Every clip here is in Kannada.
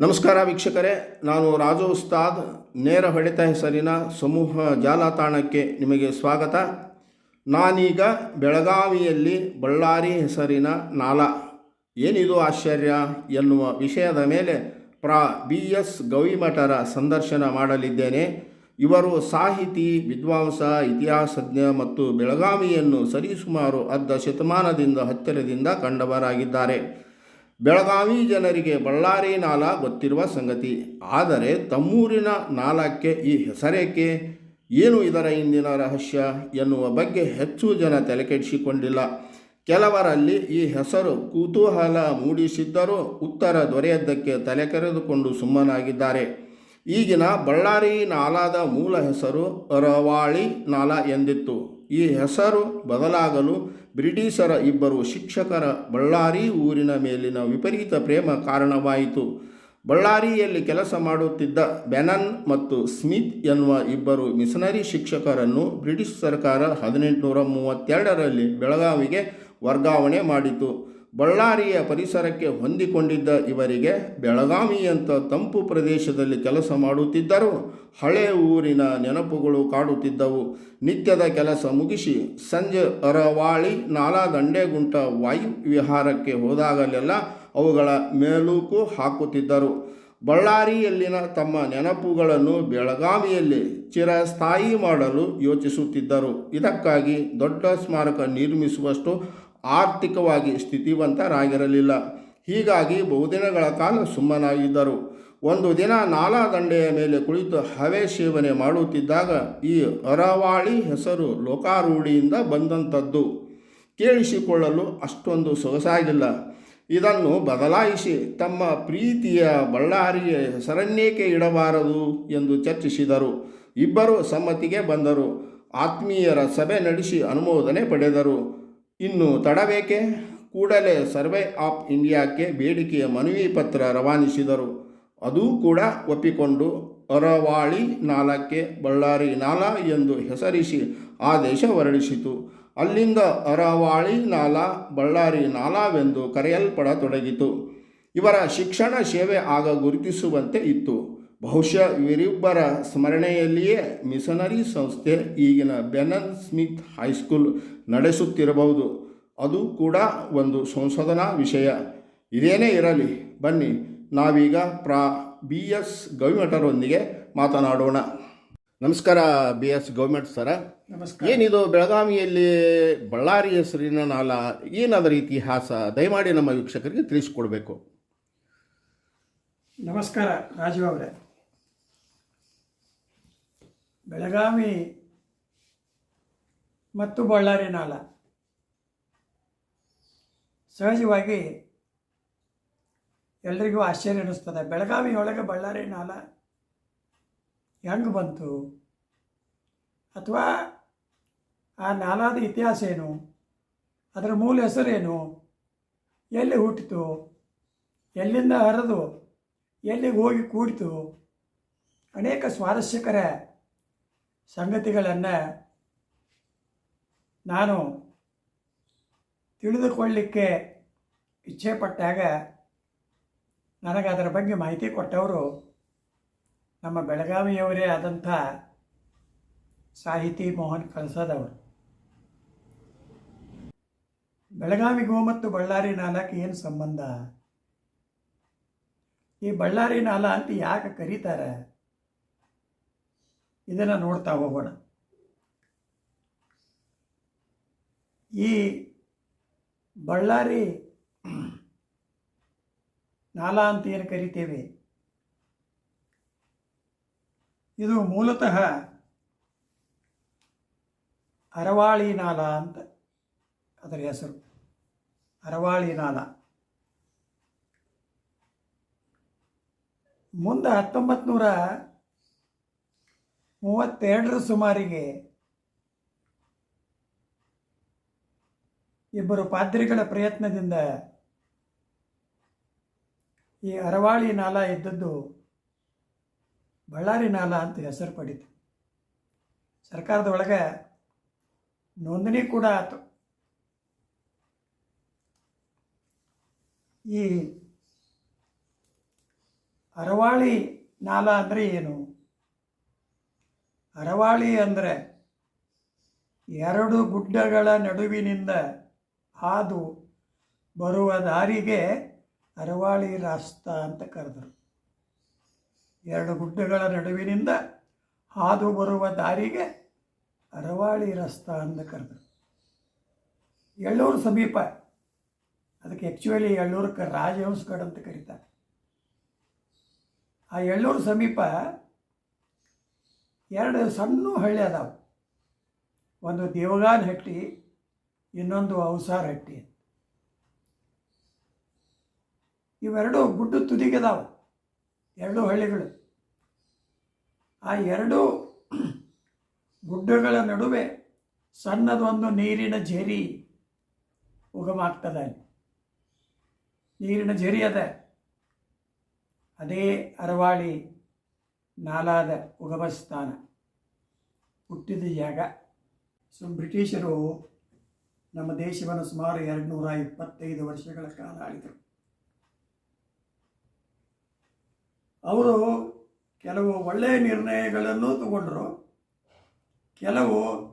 ನಮಸ್ಕಾರ ವೀಕ್ಷಕರೇ, ನಾನು ರಾಜು ಉಸ್ತಾದ್. ನೇರ ಹೊಡೆತ ಹೆಸರಿನ ಸಮೂಹ ಜಾಲತಾಣಕ್ಕೆ ನಿಮಗೆ ಸ್ವಾಗತ. ನಾನೀಗ ಬೆಳಗಾವಿಯಲ್ಲಿ ಬಳ್ಳಾರಿ ಹೆಸರಿನ ನಾಲ. ಏನಿದು ಆಶ್ಚರ್ಯ ಎನ್ನುವ ವಿಷಯದ ಮೇಲೆ ಪ್ರಾ ಬಿ ಎಸ್ ಗವಿಮಠರ ಸಂದರ್ಶನ ಮಾಡಲಿದ್ದೇನೆ. ಇವರು ಸಾಹಿತಿ, ವಿದ್ವಾಂಸ, ಇತಿಹಾಸಜ್ಞ ಮತ್ತು ಬೆಳಗಾವಿಯನ್ನು ಸರಿಸುಮಾರು ಅರ್ಧ ಶತಮಾನದಿಂದ ಹತ್ತಿರದಿಂದ ಕಂಡವರಾಗಿದ್ದಾರೆ. ಬೆಳಗಾವಿ ಜನರಿಗೆ ಬಳ್ಳಾರಿ ನಾಲ ಗೊತ್ತಿರುವ ಸಂಗತಿ. ಆದರೆ ತಮ್ಮೂರಿನ ನಾಲಕ್ಕೆ ಈ ಹೆಸರೇಕೆ? ಏನು ಇದರ ಹಿಂದಿನ ರಹಸ್ಯ? ಎನ್ನುವ ಬಗ್ಗೆ ಹೆಚ್ಚು ಜನ ತಲೆಕೆಡಿಸಿಕೊಂಡಿಲ್ಲ. ಕೆಲವರಲ್ಲಿ ಈ ಹೆಸರು ಕುತೂಹಲ ಮೂಡಿಸಿದ್ದರೂ ಉತ್ತರ ದೊರೆಯದ್ದಕ್ಕೆ ತಲೆಕೆರೆದುಕೊಂಡು ಸುಮ್ಮನಾಗಿದ್ದಾರೆ. ಈಗಿನ ಬಳ್ಳಾರಿ ನಾಲಾದ ಮೂಲ ಹೆಸರು ರವಾಳಿ ನಾಲ ಎಂದಿತ್ತು. ಈ ಹೆಸರು ಬದಲಾಗಲು ಬ್ರಿಟಿಷರ ಇಬ್ಬರು ಶಿಕ್ಷಕರ ಬಳ್ಳಾರಿ ಊರಿನ ಮೇಲಿನ ವಿಪರೀತ ಪ್ರೇಮ ಕಾರಣವಾಯಿತು. ಬಳ್ಳಾರಿಯಲ್ಲಿ ಕೆಲಸ ಮಾಡುತ್ತಿದ್ದ ಬೆನನ್ ಮತ್ತು ಸ್ಮಿತ್ ಎನ್ನುವ ಇಬ್ಬರು ಮಿಷನರಿ ಶಿಕ್ಷಕರನ್ನು ಬ್ರಿಟಿಷ್ ಸರ್ಕಾರ ಹದಿನೆಂಟುನೂರ ಮೂವತ್ತೆರಡರಲ್ಲಿ ಬೆಳಗಾವಿಗೆ ವರ್ಗಾವಣೆ ಮಾಡಿತು. ಬಳ್ಳಾರಿಯ ಪರಿಸರಕ್ಕೆ ಹೊಂದಿಕೊಂಡಿದ್ದ ಇವರಿಗೆ ಬೆಳಗಾವಿಯಂಥ ತಂಪು ಪ್ರದೇಶದಲ್ಲಿ ಕೆಲಸ ಮಾಡುತ್ತಿದ್ದರೂ. ಹಳೆ ಊರಿನ ನೆನಪುಗಳು ಕಾಡುತ್ತಿದ್ದವು. ನಿತ್ಯದ ಕೆಲಸ ಮುಗಿಸಿ ಸಂಜೆ ಅರವಾಳಿ ನಾಲಾ ದಂಡೆಗುಂಟ ವಾಯು ವಿಹಾರಕ್ಕೆ ಹೋದಾಗಲೆಲ್ಲ ಅವುಗಳ ಮೇಲೂಕು ಹಾಕುತ್ತಿದ್ದರು. ಬಳ್ಳಾರಿಯಲ್ಲಿನ ತಮ್ಮ ನೆನಪುಗಳನ್ನು ಬೆಳಗಾವಿಯಲ್ಲಿ ಚಿರಸ್ಥಾಯಿ ಮಾಡಲು ಯೋಚಿಸುತ್ತಿದ್ದರು. ಇದಕ್ಕಾಗಿ ದೊಡ್ಡ ಸ್ಮಾರಕ ನಿರ್ಮಿಸುವಷ್ಟು ಆರ್ಥಿಕವಾಗಿ ಸ್ಥಿತಿವಂತರಾಗಿರಲಿಲ್ಲ ಹೀಗಾಗಿ ಬಹುದಿನಗಳ ಕಾಲ ಸುಮ್ಮನಾಗಿದ್ದರು. ಒಂದು ದಿನ ನಾಲಾ ದಂಡೆಯ ಮೇಲೆ ಕುಳಿತು ಹವೆ ಸೇವನೆ ಮಾಡುತ್ತಿದ್ದಾಗ ಈ ಅರವಾಳಿ ಹೆಸರು ಲೋಕಾರೂಢಿಯಿಂದ ಬಂದಂಥದ್ದು. ಕೇಳಿಸಿಕೊಳ್ಳಲು ಅಷ್ಟೊಂದು ಸೊಗಸಾಗಿಲ್ಲ. ಇದನ್ನು ಬದಲಾಯಿಸಿ ತಮ್ಮ ಪ್ರೀತಿಯ ಬಳ್ಳಾರಿಯ ಹೆಸರನ್ನೇಕೆ ಇಡಬಾರದು ಎಂದು ಚರ್ಚಿಸಿದರು. ಇಬ್ಬರು ಸಮ್ಮತಿಗೆ ಬಂದರು. ಆತ್ಮೀಯರ ಸಭೆ ನಡೆಸಿ ಅನುಮೋದನೆ ಪಡೆದರು. ಇನ್ನು ತಡಬೇಕೆ? ಕೂಡಲೇ ಸರ್ವೆ ಆಫ್ ಇಂಡಿಯಾಕ್ಕೆ ಬೇಡಿಕೆಯ ಮನವಿ ಪತ್ರ ರವಾನಿಸಿದರು. ಅದೂ ಕೂಡ ಒಪ್ಪಿಕೊಂಡು ಅರವಾಳಿ ನಾಲಕ್ಕೆ ಬಳ್ಳಾರಿ ನಾಲ ಎಂದು ಹೆಸರಿಸಿ ಆದೇಶ ಹೊರಡಿಸಿತು. ಅಲ್ಲಿಂದ ಅರವಾಳಿ ನಾಲ, ಬಳ್ಳಾರಿ ನಾಲವೆಂದು ಕರೆಯಲ್ಪಡತೊಡಗಿತು. ಇವರ ಶಿಕ್ಷಣ ಸೇವೆ ಆಗ ಗುರುತಿಸುವಂತೆ ಇತ್ತು. ಬಹುಶಃ ಇವರಿಬ್ಬರ ಸ್ಮರಣೆಯಲ್ಲಿಯೇ ಮಿಷನರಿ ಸಂಸ್ಥೆ ಈಗಿನ ಬೆನನ್ ಸ್ಮಿತ್ ಹೈಸ್ಕೂಲ್ ನಡೆಸುತ್ತಿರಬಹುದು. ಅದು ಕೂಡ ಒಂದು ಸಂಶೋಧನಾ ವಿಷಯ. ಇದೇನೇ ಇರಲಿ ಬನ್ನಿ ನಾವೀಗ ಪ್ರಾ ಬಿ ಎಸ್ ಗವಿಮಠರೊಂದಿಗೆ ಮಾತನಾಡೋಣ. ನಮಸ್ಕಾರ ಬಿ ಎಸ್ ಗೌರ್ಮೆಂಟ್ ಸರ. ನಮಸ್ಕಾರ. ಏನಿದು ಬೆಳಗಾವಿಯಲ್ಲಿ ಬಳ್ಳಾರಿ ಹೆಸರಿನ ನಾಲ ಏನಾದರ ಇತಿಹಾಸ ದಯಮಾಡಿ ನಮ್ಮ ವೀಕ್ಷಕರಿಗೆ ತಿಳಿಸ್ಕೊಡ್ಬೇಕು. ನಮಸ್ಕಾರ ರಾಜೀವ್ ಅವರೇ. ಬೆಳಗಾವಿ ಮತ್ತು ಬಳ್ಳಾರಿ ನಾಳ. ಸಹಜವಾಗಿ ಎಲ್ರಿಗೂ ಆಶ್ಚರ್ಯ ಅನ್ನಿಸ್ತದೆ ಬೆಳಗಾವಿಯೊಳಗೆ ಬಳ್ಳಾರಿ ನಾಳ ಹೆಂಗೆ ಬಂತು? ಅಥವಾ ಆ ನಾಲಾದ ಇತಿಹಾಸ ಏನು? ಅದರ ಮೂಲ ಹೆಸರೇನು? ಎಲ್ಲಿ ಹುಟ್ಟಿತು? ಎಲ್ಲಿಂದ ಹರಿದು? ಎಲ್ಲಿಗೆ ಹೋಗಿ ಕೂಡಿತು? ಅನೇಕ ಸ್ವಾರಸ್ಯಕರ ಸಂಗತಿಗಳನ್ನು ನಾನು ತಿಳಿದುಕೊಳ್ಳಲಿಕ್ಕೆ ಇಚ್ಛೆಪಟ್ಟಾಗ ನನಗೆ ಅದರ ಬಗ್ಗೆ ಮಾಹಿತಿ ಕೊಟ್ಟವರು ನಮ್ಮ ಬೆಳಗಾವಿಯವರೇ ಆದಂಥ ಸಾಹಿತಿ ಮೋಹನ್ ಕಳಸದವರು. ಬೆಳಗಾವಿಗೂ ಮತ್ತು ಬಳ್ಳಾರಿ ನಾಲಕ್ಕೆ ಏನು ಸಂಬಂಧ? ಈ ಬಳ್ಳಾರಿ ನಾಲ ಅಂತ ಯಾಕೆ ಕರೀತಾರೆ? ಇದನ್ನು ನೋಡ್ತಾ ಹೋಗೋಣ. ಈ ಬಳ್ಳಾರಿ ನಾಲ ಅಂತ ಏನು ಕರಿತೇವೆ? ಇದು ಮೂಲತಃ ಅರವಾಳಿ ನಾಲ ಅಂತ ಅದರ ಹೆಸರು. ಅರವಾಳಿ ನಾಲ. ಮುಂದೆ ಹತ್ತೊಂಬತ್ತು ನೂರ ಮೂವತ್ತೆರಡರ ಸುಮಾರಿಗೆ ಇಬ್ಬರು ಪಾದ್ರಿಗಳ ಪ್ರಯತ್ನದಿಂದ ಈ ಅರವಾಳಿ ನಾಲ ಇದ್ದದ್ದು ಬಳ್ಳಾರಿ ನಾಲ ಅಂತ ಹೆಸರು ಪಡಿತು. ಸರ್ಕಾರದ ಒಳಗೆ ನೋಂದಣಿ ಕೂಡ ಆಯಿತು ಈ ಅರವಾಳಿ ನಾಲ ಅಂದರೆ ಏನು? ಅರವಾಳಿ ಅಂದರೆ ಎರಡು ಗುಡ್ಡಗಳ ನಡುವಿನಿಂದ ಹಾದು ಬರುವ ದಾರಿಗೆ ಅರವಾಳಿ ರಾಸ್ತ ಅಂತ ಕರೆದರು. ಎರಡು ಗುಡ್ಡಗಳ ನಡುವಿನಿಂದ ಹಾದು ಬರುವ ದಾರಿಗೆ ಅರವಾಳಿ ರಸ್ತ ಅಂತ ಕರೆದರು. ಎಳ್ಳೂರು ಸಮೀಪ, ಅದಕ್ಕೆ ಆ್ಯಕ್ಚುಲಿ ಎಳ್ಳೂರಕ್ಕೆ ರಾಜಹಂಸ್ಗಡ್ ಅಂತ ಕರೀತಾರೆ. ಆ ಎಳ್ಳೂರು ಸಮೀಪ ಎರಡು ಸಣ್ಣ ಹಳ್ಳಿ ಅದಾವೆ. ಒಂದು ದೇವಗಾನ್ ಹಟ್ಟಿ, ಇನ್ನೊಂದು ಔಸಾರ್ ಹಟ್ಟಿ. ಇವೆರಡು ಗುಡ್ಡ ತುದಿಗೆದಾವೆ ಎರಡು ಹಳ್ಳಿಗಳು. ಆ ಎರಡು ಗುಡ್ಡಗಳ ನಡುವೆ ಸಣ್ಣದೊಂದು ನೀರಿನ ಝರಿ ಉಗಮಾಗ್ತದೆ. ಅಲ್ಲಿ ನೀರಿನ ಝರಿ ಅದ. ಅದೇ ಅರವಾಳಿ ನಾಲಾದ ಉಗಮಸ್ಥಾನ. ಹುಟ್ಟಿದ ಜಾಗ. ಸೊ, ಬ್ರಿಟಿಷರು ನಮ್ಮ ದೇಶವನ್ನು ಸುಮಾರು ಎರಡು ನೂರ ಇಪ್ಪತ್ತೈದು ವರ್ಷಗಳ ಕಾಲ ಆಳಿದರು. ಅವರು ಕೆಲವು ಒಳ್ಳೆಯ ನಿರ್ಣಯಗಳನ್ನು ತಗೊಂಡರು. ಕೆಲವು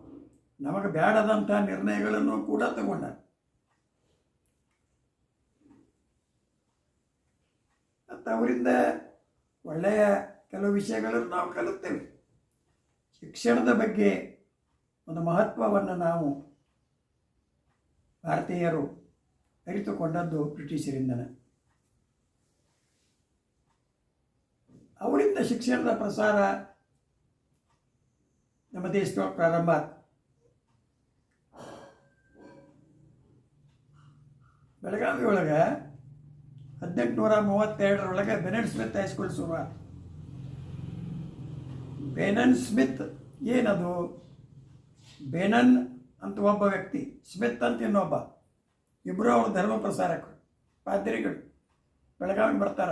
ನಮಗೆ ಬೇಡದಂಥ ನಿರ್ಣಯಗಳನ್ನು ಕೂಡ ತಗೊಂಡ ಮತ್ತು ಅವರಿಂದ ಒಳ್ಳೆಯ ಕೆಲವು ವಿಷಯಗಳನ್ನು ನಾವು ಕಲಿತೇವೆ. ಶಿಕ್ಷಣದ ಬಗ್ಗೆ ಒಂದು ಮಹತ್ವವನ್ನು ನಾವು ಭಾರತೀಯರು ಅರಿತುಕೊಂಡದ್ದು ಬ್ರಿಟಿಷರಿಂದನೇ. ಅವರಿಂದ ಶಿಕ್ಷಣದ ಪ್ರಸಾರ ನಮ್ಮ ದೇಶದ ಪ್ರಾರಂಭ. ಬೆಳಗಾವಿ ಒಳಗೆ ಹದಿನೆಂಟುನೂರ ಮೂವತ್ತೆರಡರೊಳಗೆ ಬೆನೆಟ್ ಸ್ಮಿತ್ ಹೈಸ್ಕೂಲ್ ಶುರುವಾತ. ಬೆನನ್ ಸ್ಮಿತ್ ಏನದು? ಬೇನನ್ ಅಂತ ಒಬ್ಬ ವ್ಯಕ್ತಿ ಸ್ಮಿತ್ ಅಂತ ಇನ್ನೊಬ್ಬ. ಇಬ್ಬರು ಅವರು ಧರ್ಮ ಪ್ರಸಾರಕರು, ಪಾದ್ರಿಗಳು. ಬೆಳಗಾವಿಗೆ ಬರ್ತಾರ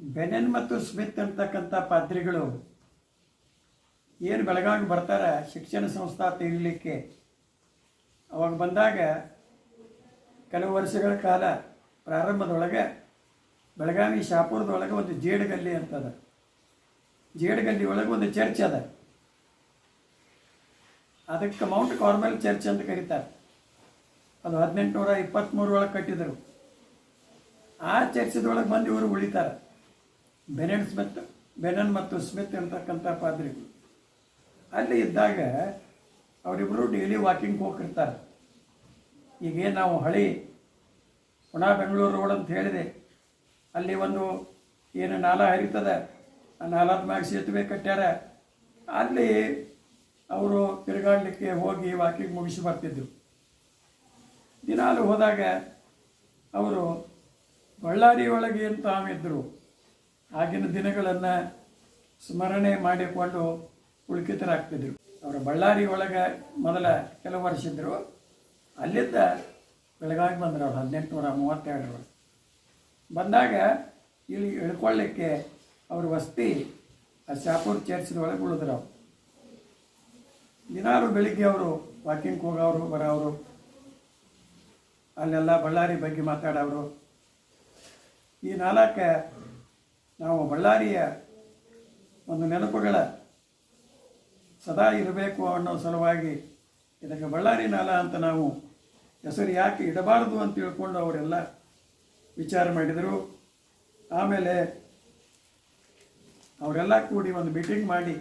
ಬೆನನ್ ಮತ್ತು ಸ್ಮಿತ್ ಅಂತಕ್ಕಂಥ ಪಾದ್ರಿಗಳು ಏನು ಬೆಳಗಾವಿಗೆ ಬರ್ತಾರೆ? ಶಿಕ್ಷಣ ಸಂಸ್ಥಾ ತೆಗಿಲಿಕ್ಕೆ ಅವಾಗ ಬಂದಾಗ ಕೆಲವು ವರ್ಷಗಳ ಕಾಲ ಪ್ರಾರಂಭದೊಳಗೆ ಬೆಳಗಾವಿ ಶಾಪುರದೊಳಗೆ ಒಂದು ಜೇಡಗಲ್ಲಿ ಅಂತದ. ಜೇಡಗಲ್ಲಿ ಒಳಗೆ ಒಂದು ಚರ್ಚ್ ಅದ. ಅದಕ್ಕೆ ಮೌಂಟ್ ಕಾರ್ಮೆಲ್ ಚರ್ಚ್ ಅಂತ ಕರೀತಾರೆ. ಅದು ಹದಿನೆಂಟುನೂರ ಇಪ್ಪತ್ತ್ಮೂರೊಳಗೆ ಕಟ್ಟಿದರು. ಆ ಚರ್ಚದೊಳಗೆ ಬಂದು ಇವರು ಉಳಿತಾರೆ. ಬೆನನ್ ಸ್ಮಿತ್ ಬೆನನ್ ಮತ್ತು ಸ್ಮಿತ್ ಅಂತಕ್ಕಂಥ ಪಾದ್ರಿಗಳು. ಅಲ್ಲಿ ಇದ್ದಾಗ ಅವರಿಬ್ಬರು ಡೈಲಿ ವಾಕಿಂಗ್ ಹೋಗಿರ್ತಾರೆ ಈಗ ನಾವು ಹಳಿ ಪುಣಾ ಬೆಂಗಳೂರು ರೋಡ್ ಅಂತ ಹೇಳಿದೆ. ಅಲ್ಲಿ ಒಂದು ಏನು ನಾಲ ಹರಿತದೆ ಆ ನಾಲದ ಮ್ಯಾಗ ಸೇತುವೆ ಕಟ್ಟ್ಯಾರ. ಅಲ್ಲಿ ಅವರು ತಿರುಗಾಡಲಿಕ್ಕೆ ಹೋಗಿ ವಾಕಿಂಗ್ ಮುಗಿಸಿ ಬರ್ತಿದ್ರು. ದಿನಾಲು ಹೋದಾಗ ಅವರು ಬಳ್ಳಾರಿ ಒಳಗೆ ಅಂತ ತಾವಿದ್ದರು ಆಗಿನ ದಿನಗಳನ್ನು ಸ್ಮರಣೆ ಮಾಡಿಕೊಂಡು ಉಳಿಕಿತರಾಗ್ತಿದ್ರು ಅವರು ಬಳ್ಳಾರಿ ಒಳಗೆ ಮೊದಲ ಕೆಲವು ವರ್ಷ ಇದ್ದರು ಅಲ್ಲಿಂದ ಬೆಳಗಾವಿ ಬಂದರು ಅವ್ರು ಹದಿನೆಂಟುನೂರ ಮೂವತ್ತೆರಡರೊಳಗೆ. ಬಂದಾಗ ಇಲ್ಲಿ ಇಳ್ಕೊಳ್ಳಿಕ್ಕೆ ಅವ್ರ ವಸ್ತಿ, ಆ ಶಾಪುರ್ ಒಳಗೆ ಉಳಿದ್ರು ಅವ್ರು. ದಿನಾರು ಬೆಳಿಗ್ಗೆ ಅವರು ವಾಕಿಂಗ್ ಹೋಗೋರು ಬರೋರು ಅಲ್ಲೆಲ್ಲ ಬಳ್ಳಾರಿ ಬಗ್ಗೆ ಮಾತಾಡೋರು ಈ ನಾಲ್ಕು ನಾವು ಬಳ್ಳಾರಿಯ ಒಂದು ನೆನಪುಗಳ ಸದಾ ಇರಬೇಕು ಅನ್ನೋ ಸಲುವಾಗಿ ಇದಕ್ಕೆ ಬಳ್ಳಾರಿ ನಾಲ ಅಂತ ನಾವು ಹೆಸರು ಯಾಕೆ ಇಡಬಾರದು ಅಂತ ತಿಳ್ಕೊಂಡು ಅವರೆಲ್ಲ ವಿಚಾರ ಮಾಡಿದರು. ಆಮೇಲೆ ಅವರೆಲ್ಲ ಕೂಡಿ ಒಂದು ಮೀಟಿಂಗ್ ಮಾಡಿ.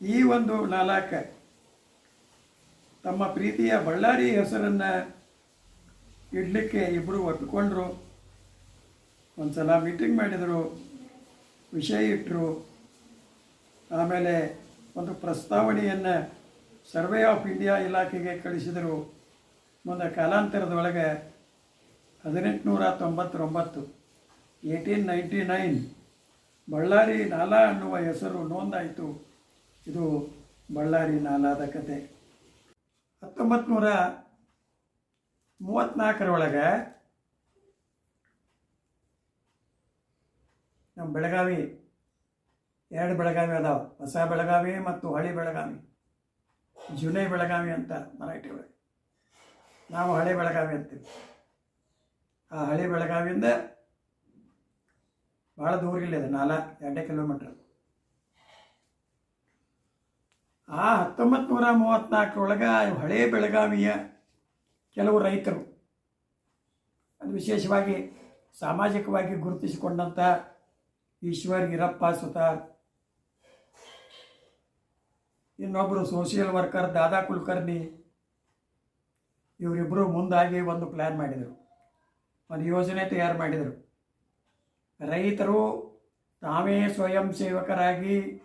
ಈ ಒಂದು ನಾಲ್ಕ ತಮ್ಮ ಪ್ರೀತಿಯ ಬಳ್ಳಾರಿ ಹೆಸರನ್ನು ಇಡಲಿಕ್ಕೆ ಇಬ್ಬರು ಒಪ್ಪಿಕೊಂಡ್ರು ಒಂದು ಸಲ ಮೀಟಿಂಗ್ ಮಾಡಿದರು, ವಿಷಯ ಇಟ್ಟರು ಆಮೇಲೆ ಒಂದು ಪ್ರಸ್ತಾವನೆಯನ್ನು ಸರ್ವೆ ಆಫ್ ಇಂಡಿಯಾ ಇಲಾಖೆಗೆ ಕಳಿಸಿದರು. ಮುಂದೆ ಕಾಲಾಂತರದೊಳಗೆ ಹದಿನೆಂಟುನೂರ ತೊಂಬತ್ತೊಂಬತ್ತು. ಏಯ್ಟೀನ್ ನೈಂಟಿ ನೈನ್ ಬಳ್ಳಾರಿ ನಾಲಾ ಅನ್ನುವ ಹೆಸರು ನೋಂದಾಯಿತು. ಇದು ಬಳ್ಳಾರಿ ನಾಲಾದ ಕತೆ. ಹತ್ತೊಂಬತ್ತು ನೂರ ಮೂವತ್ತ್ನಾಲ್ಕರೊಳಗೆ ನಮ್ಮ ಬೆಳಗಾವಿ, ಎರಡು ಬೆಳಗಾವಿ ಅದಾವೆ. ಹೊಸ ಬೆಳಗಾವಿ ಮತ್ತು ಹಳಿ ಬೆಳಗಾವಿ. ಜುನೈ ಬೆಳಗಾವಿ ಅಂತ ಮರಾಠಿ ಒಳಗೆ. ನಾವು ಹಳೆ ಬೆಳಗಾವಿ ಅಂತೀವಿ. ಆ ಹಳೆ ಬೆಳಗಾವಿಯಿಂದ ಭಾಳ ದೂರ ಇಲ್ಲ ಅದು ನಾಲ್ಕು, ಎರಡೇ ಕಿಲೋಮೀಟ್ರ್ ಆ ಹತ್ತೊಂಬತ್ತು ನೂರ ಮೂವತ್ತ್ನಾಲ್ಕರೊಳಗೆ ಹಳೆ ಬೆಳಗಾವಿಯ ಕೆಲವು ರೈತರು ಅದು ವಿಶೇಷವಾಗಿ ಸಾಮಾಜಿಕವಾಗಿ ಗುರುತಿಸಿಕೊಂಡಂಥ ಈಶ್ವರ್ ಈರಪ್ಪ ಸುತಾರ್ ಇನ್ನೊಬ್ಬರು ಸೋಷಿಯಲ್ ವರ್ಕರ್ ದಾದಾ ಕುಲಕರ್ಣಿ ಇವರಿಬ್ಬರು ಮುಂದಾಗಿ ಒಂದು ಪ್ಲ್ಯಾನ್ ಮಾಡಿದರು. ಒಂದು ಯೋಜನೆ ತಯಾರು ಮಾಡಿದರು. ರೈತರು ತಾವೇ ಸ್ವಯಂ ಸೇವಕರಾಗಿ,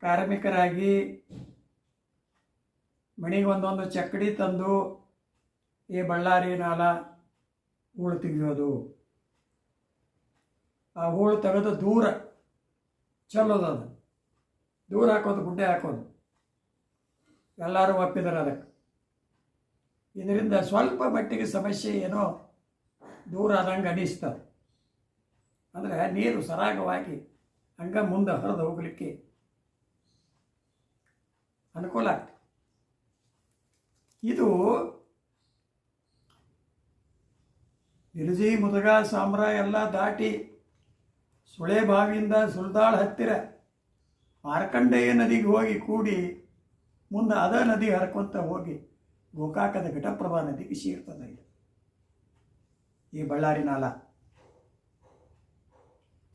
ಕಾರ್ಮಿಕರಾಗಿ ಮನೆಗೆ ಒಂದೊಂದು ಚಕ್ಕಡಿ ತಂದು ಈ ಬಳ್ಳಾರಿ ನಾಲ ಹೂಳು ತೆಗೆಯೋದು. ಆ ಹೂಳು ತೆಗೆದು ದೂರ ಚೆಲ್ಲೋದು ಅದು. ದೂರ ಹಾಕೋದು, ಗುಡ್ಡೆ ಹಾಕೋದು. ಎಲ್ಲರೂ ಒಪ್ಪಿದ್ದಾರೆ ಅದಕ್ಕೆ. ಇದರಿಂದ ಸ್ವಲ್ಪ ಮಟ್ಟಿಗೆ ಸಮಸ್ಯೆ ಏನೋ ದೂರ ಆದಂಗೆ ಅನಿಸ್ತದೆ ಅಂದರೆ ನೀರು ಸರಾಗವಾಗಿ ಹಂಗ ಮುಂದೆ ಹರಿದು ಹೋಗಲಿಕ್ಕೆ ಅನುಕೂಲ ಆಗ್ತದೆ. ಇದು ನಿಲಜಿ ಮುದಗ ಸಾಮ್ರ ಎಲ್ಲ ದಾಟಿ ಸುಳೆ ಬಾವಿಯಿಂದ ಸುಲ್ದಾಳ್ ಹತ್ತಿರ ಮಾರ್ಕಂಡೇಯ ನದಿಗೆ ಹೋಗಿ ಕೂಡಿ ಮುಂದೆ ಅದ ನದಿ ಹರ್ಕೊಂತ ಹೋಗಿ ಗೋಕಾಕದ ಘಟಪ್ರಭಾ ನದಿಗೆ ಸೇರ್ತದೆ ಈ ಬಳ್ಳಾರಿ ನಾಲ.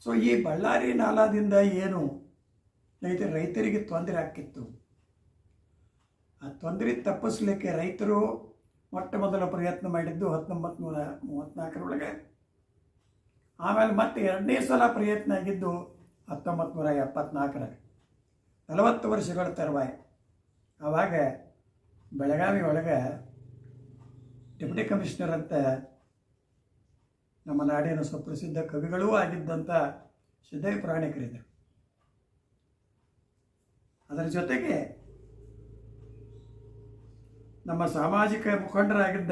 ಸೊ ಈ ಬಳ್ಳಾರಿ ನಾಲಾದಿಂದ ಏನು ರೈತ, ರೈತರಿಗೆ ತೊಂದರೆ ಆಗ್ತಿತ್ತು. ಆ ತೊಂದರೆ ತಪ್ಪಿಸ್ಲಿಕ್ಕೆ ರೈತರು ಮೊಟ್ಟ ಮೊದಲ ಪ್ರಯತ್ನ ಮಾಡಿದ್ದು ಹತ್ತೊಂಬತ್ತು ನೂರ ಮೂವತ್ತ್ನಾಲ್ಕರೊಳಗೆ ಆಮೇಲೆ ಮತ್ತೆ ಎರಡನೇ ಸಲ ಪ್ರಯತ್ನ ಆಗಿದ್ದು ಹತ್ತೊಂಬತ್ತು ನೂರ ಎಪ್ಪತ್ನಾಲ್ಕರಾಗ ನಲವತ್ತು ವರ್ಷಗಳ ತರುವಾಯ. ಆವಾಗ ಬೆಳಗಾವಿ ಒಳಗೆ ಡೆಪ್ಯೂಟಿ ಕಮಿಷನರ್ ಅಂತ ನಮ್ಮ ನಾಡಿನ ಸುಪ್ರಸಿದ್ಧ ಕವಿಗಳೂ ಆಗಿದ್ದಂಥ ಸಿದ್ದಯ್ಯ ಪುರಾಣಿಕರಿದ್ದರು. ಅದರ ಜೊತೆಗೆ ನಮ್ಮ ಸಾಮಾಜಿಕ ಮುಖಂಡರಾಗಿದ್ದ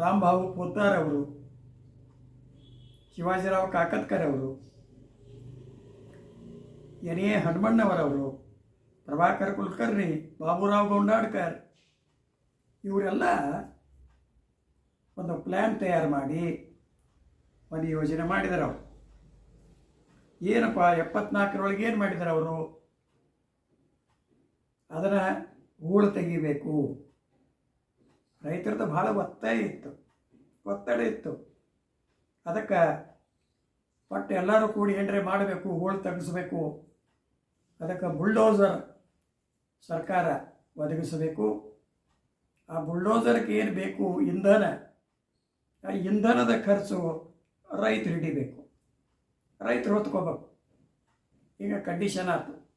ರಾಮ್ಬಾಬು ಪೋತಾರ್ ಅವರು, ಶಿವಾಜಿರಾವ್ ಕಾಕತ್ಕರ್ ಅವರು, ಎನ್ ಎ ಹನುಮಣ್ಣವರವರು, ಪ್ರಭಾಕರ್ ಕುಲಕರ್ಣಿ, ಬಾಬುರಾವ್ ಗೌಂಡಾಡ್ಕರ್ ಇವರೆಲ್ಲ ಒಂದು ಪ್ಲ್ಯಾನ್ ತಯಾರು ಮಾಡಿ ಒಂದು ಯೋಜನೆ ಮಾಡಿದರು ಅವರು. ಏನಪ್ಪ, ಎಪ್ಪತ್ನಾಲ್ಕರೊಳಗೆ ಏನು ಮಾಡಿದ್ದಾರೆ ಅವರು? ಅದನ್ನು ಹೂಳು ತೆಗಿಬೇಕು. ರೈತರದ್ದು ಭಾಳ ಒತ್ತಾಯ ಇತ್ತು. ಒತ್ತಡ ಇತ್ತು. ಅದಕ್ಕೆ ಒಟ್ಟು ಎಲ್ಲರೂ ಕೂಡಿ ಏನ್ರೆ ಮಾಡಬೇಕು ಹೂಳು ತೆಗೆಸಬೇಕು. ಅದಕ್ಕೆ ಬುಲ್ಡೋಸರ್ ಸರ್ಕಾರ ಒದಗಿಸಬೇಕು. ಆ ಬುಲ್ಡೋಸರ್ಗೆ ಏನು ಬೇಕು? ಇಂಧನ. ಆ ಇಂಧನದ ಖರ್ಚು ರೈತರು ಹಿಡಿಬೇಕು. ರೈತರು ಹೊತ್ಕೋಬೇಕು. ಈಗ ಕಂಡೀಷನ್ ಆಯ್ತು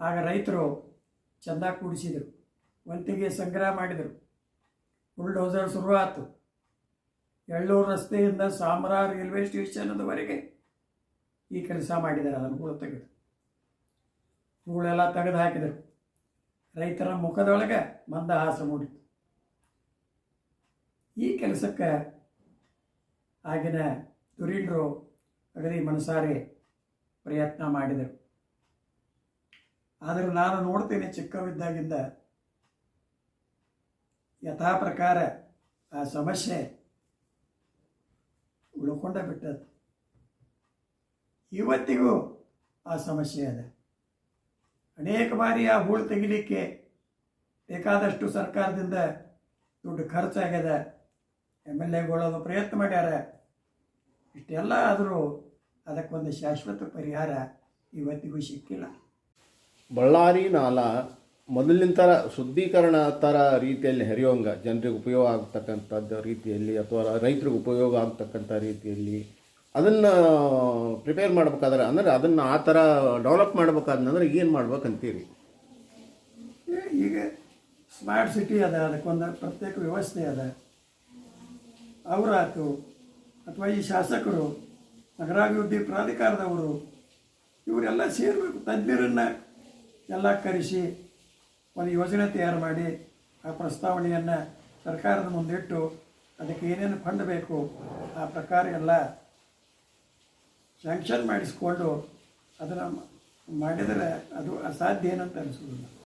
ಆಗ ರೈತರು ಚೆಂದ ಕೂಡಿಸಿದರು. ಒಂತಿಗೆ ಸಂಗ್ರಹ ಮಾಡಿದರು. ಬುಲ್ಡೋಸರ್ ಶುರು ಶುರುವಾಯಿತು ಎಳ್ಳೂರು ರಸ್ತೆಯಿಂದ ಸಾಮ್ರಾ ರೈಲ್ವೆ ಸ್ಟೇಷನ್ದವರೆಗೆ ಈ ಕೆಲಸ ಮಾಡಿದ್ದಾರೆ. ಅದನ್ನು ಹೂಳು ತೆಗೆದು. ಹೂಳೆಲ್ಲ ತೆಗೆದು ಹಾಕಿದರು. ರೈತರ ಮುಖದೊಳಗೆ ಮಂದಹಾಸ ಮೂಡಿತು. ಈ ಕೆಲಸಕ್ಕೆ ಆಗಿನ ದುರೀಣರು ಅಗದಿ ಮನಸಾರೆ ಪ್ರಯತ್ನ ಮಾಡಿದರು. ಆದರೆ ನಾನು ನೋಡ್ತೇನೆ ಚಿಕ್ಕವಿದ್ದಾಗಿಂದ ಯಥಾ ಪ್ರಕಾರ ಆ ಸಮಸ್ಯೆ ಉಳ್ಕೊಂಡ ಬಿಟ್ಟದ್ದು. ಇವತ್ತಿಗೂ ಆ ಸಮಸ್ಯೆ ಅದ ಅನೇಕ ಬಾರಿ ಆ ಹೂಳು ತೆಗಿಲಿಕ್ಕೆ ಬೇಕಾದಷ್ಟು ಸರ್ಕಾರದಿಂದ ದುಡ್ಡು ಖರ್ಚಾಗ್ಯದ. ಎಂ ಎಲ್ ಎಗಳು ಪ್ರಯತ್ನ ಮಾಡ್ಯಾರ. ಇಷ್ಟೆಲ್ಲ ಆದರೂ ಅದಕ್ಕೊಂದು ಶಾಶ್ವತ ಪರಿಹಾರ ಇವತ್ತಿಗೂ ಸಿಕ್ಕಿಲ್ಲ. ಬಳ್ಳಾರಿ ನಾಲ ಮೊದಲಿನ ಥರ ಶುದ್ಧೀಕರಣ ಥರ ರೀತಿಯಲ್ಲಿ ಹರಿಯೋಂಗ ಜನರಿಗೆ ಉಪಯೋಗ ಆಗ್ತಕ್ಕಂಥದ್ದು ರೀತಿಯಲ್ಲಿ ಅಥವಾ ರೈತರಿಗೆ ಉಪಯೋಗ ಆಗ್ತಕ್ಕಂಥ ರೀತಿಯಲ್ಲಿ ಅದನ್ನು ಪ್ರಿಪೇರ್ ಮಾಡ್ಬೇಕಾದ್ರೆ ಅಂದರೆ ಅದನ್ನು ಆ ಥರ ಡೆವಲಪ್ ಮಾಡ್ಬೇಕಾದ್ರೆ ಏನು ಮಾಡ್ಬೇಕಂತೀರಿ? ಈಗ ಸ್ಮಾರ್ಟ್ ಸಿಟಿ ಅದ ಅದಕ್ಕೊಂದು ಪ್ರತ್ಯೇಕ ವ್ಯವಸ್ಥೆ ಅದ. ಅವರಾತು ಅಥವಾ ಈ ಶಾಸಕರು, ನಗರಾಭಿವೃದ್ಧಿ ಪ್ರಾಧಿಕಾರದವರು, ಇವರೆಲ್ಲ ಸೇರಬೇಕು, ತಜ್ಞರನ್ನು ಎಲ್ಲ ಕರೆಸಿ ಒಂದು ಯೋಜನೆ ತಯಾರು ಮಾಡಿ ಆ ಪ್ರಸ್ತಾವನೆಯನ್ನು ಸರ್ಕಾರದ ಮುಂದಿಟ್ಟು ಅದಕ್ಕೆ ಏನೇನು ಫಂಡ್ ಬೇಕು, ಆ ಪ್ರಕಾರ ಎಲ್ಲ ಸ್ಯಾಂಕ್ಷನ್ ಮಾಡಿಸ್ಕೊಂಡು ಅದನ್ನು ಮಾಡಿದರೆ ಅದು ಅಸಾಧ್ಯ ಏನಂತ ಅನಿಸೋದಿಲ್ಲ